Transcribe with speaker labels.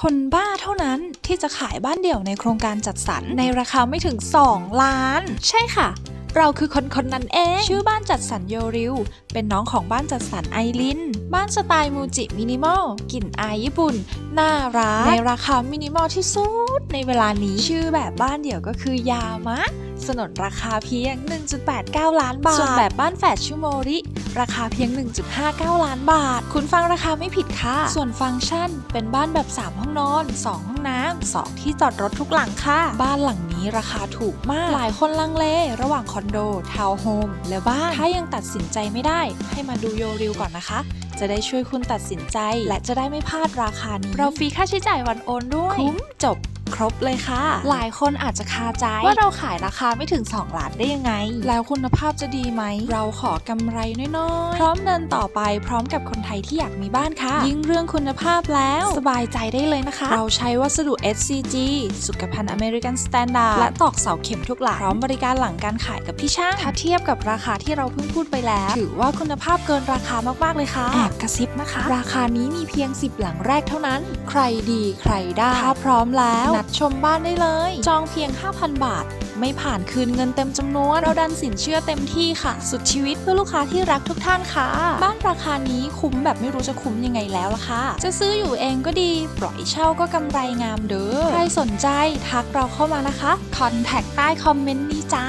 Speaker 1: คนบ้าเท่านั้นที่จะขายบ้านเดี่ยวในโครงการจัดสรรในราคาไม่ถึง 2 ล้าน ใช่ค่ะ เราคือคนคนนั้นเอง ชื่อบ้านจัดสรรโยริว เป็นน้องของบ้านจัดสรรไอริน บ้านสไตล์มูจิมินิมอลกลิ่นอายญี่ปุ่น น่ารัก ในราคามินิมอลที่สุดในเวลานี้ชื่อแบบบ้านเดี่ยวก็คือยามะ สนนราคาเพียง 1.89 ล้านบาท ส่วนแบบบ้านแฝดชูโมริ ราคาเพียง 1.59 ล้านบาท คุณฟังราคาไม่ผิดค่ะ ส่วนฟังก์ชันเป็นบ้านแบบ 3 ห้องนอน 2 ห้องน้ำ 2 ที่จอดรถทุกหลังค่ะ บ้านหลังนี้ราคาถูกมาก หลายคนลังเล ระหว่างคอนโด ทาวน์โฮม และบ้าน ถ้ายังตัดสินใจไม่ได้ ให้มาดูโยริวก่อนนะคะ จะได้ช่วยคุณตัดสินใจ และจะได้ไม่พลาดราคานี้ เราฟรีค่าใช้จ่ายวันโอนด้วย คุ้มจบ ครบเลยค่ะ หลายคนอาจจะคาใจว่าเราขายราคาไม่ถึง 2 ล้านได้ยังไง แล้วคุณภาพจะดีไหม เราขอกำไรน้อยๆ พร้อมเดินต่อไปพร้อมกับคนไทยที่อยากมีบ้านค่ะ ยิ่งเรื่องคุณภาพแล้ว สบายใจได้เลยนะคะ เราใช้วัสดุ SCG สุขภัณฑ์อเมริกันสแตนดาร์ดและตอกเสาเข็มทุกหลัง พร้อมบริการหลังการขายกับพี่ช่าง ถ้าเทียบกับราคาที่เราเพิ่งพูดไปแล้ว ถือว่าคุณภาพเกินราคามากๆเลยค่ะ แอบกระซิบนะคะ ราคานี้มีเพียง 10 หลังแรกเท่านั้น ใครดีใครได้ ถ้าพร้อมแล้วนัดชมบ้านได้เลย จองเพียง 5,000 บาท ไม่ผ่านคืนเงินเต็มจำนวน เราดันสินเชื่อเต็มที่ค่ะ สุดชีวิตเพื่อลูกค้าที่รักทุกท่านค่ะ บ้านราคานี้คุ้มแบบไม่รู้จะคุ้มยังไงแล้วล่ะค่ะ จะซื้ออยู่เองก็ดี ปล่อยเช่าก็กำไรงามเด้อ ใครสนใจทักเราเข้ามานะคะ คอนแทคใต้คอมเมนต์นี้จ้า